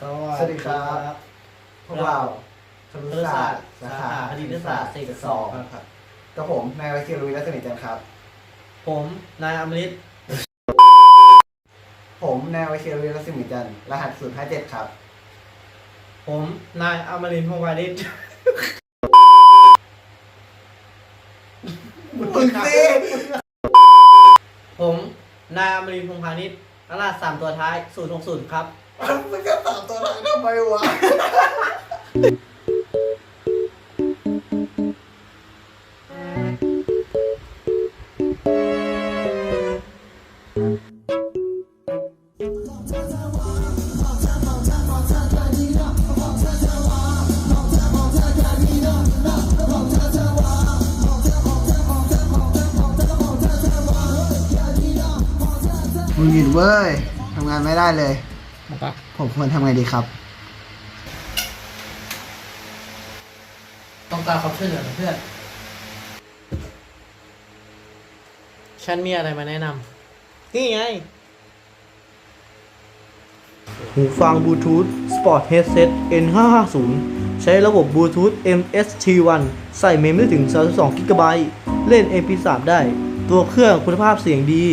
สสวัสดีครับพวกเราครุศาสตร์สาขาคณิตศาสตร์เศรษฐศาสตร์ครับกับผมนายวชิรวิทย์รัศมีจันทร์ครับ ผมนายอมฤตผมนายวชิรวิทย์รัศมีจันทร์รหัสศูนย์ห้าเจ็ดครับ ผมนายอมรินทร์พงษ์วานิชมึงสิผมนายอมรินทร์พงษ์พาณิชย์รหัสสามตัวท้ายศูนย์หกศูนย์ครับ มึงจะตามตัวไหนทำไมวะมึงหยุดเว้ยทำงานไม่ได้เลย ผมควรทำไงดีครับ ต้องการความช่วยเหลือเพื่อน ฉันมีอะไรมาแนะนำนี่ไง หูฟังบลูทูธ Sport Headset N550 ใช้ระบบบลูทูธ MST1 ใส่เมมได้ถึง 32 g b เล่น MP3 ได้ ตัวเครื่องคุณภาพเสียงดี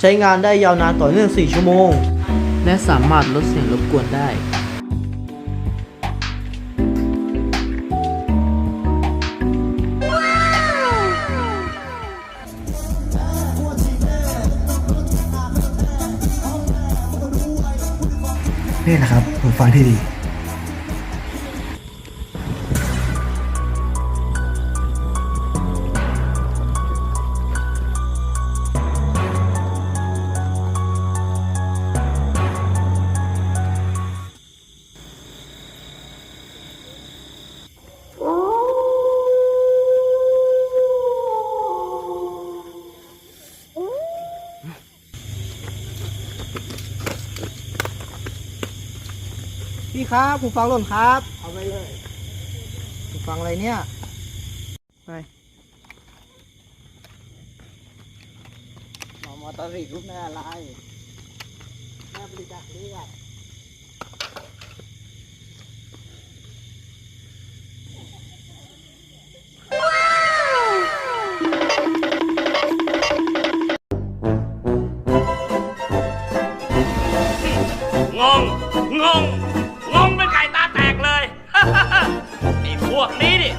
ใช้งานได้ยาวนานต่อเนื่อง 4 ชั่วโมง และสามารถลดเสียงรบกวนได้นี่แหละครับหูฟังที่ดี พี่ครับผูฟังหล่นครับ เอาไปเลยผูฟังอะไรเนี่ย ไปหมอมอตอริลูกแม่อะไรแม่บริจาคเลือดงงงง 哈哈哈你货没的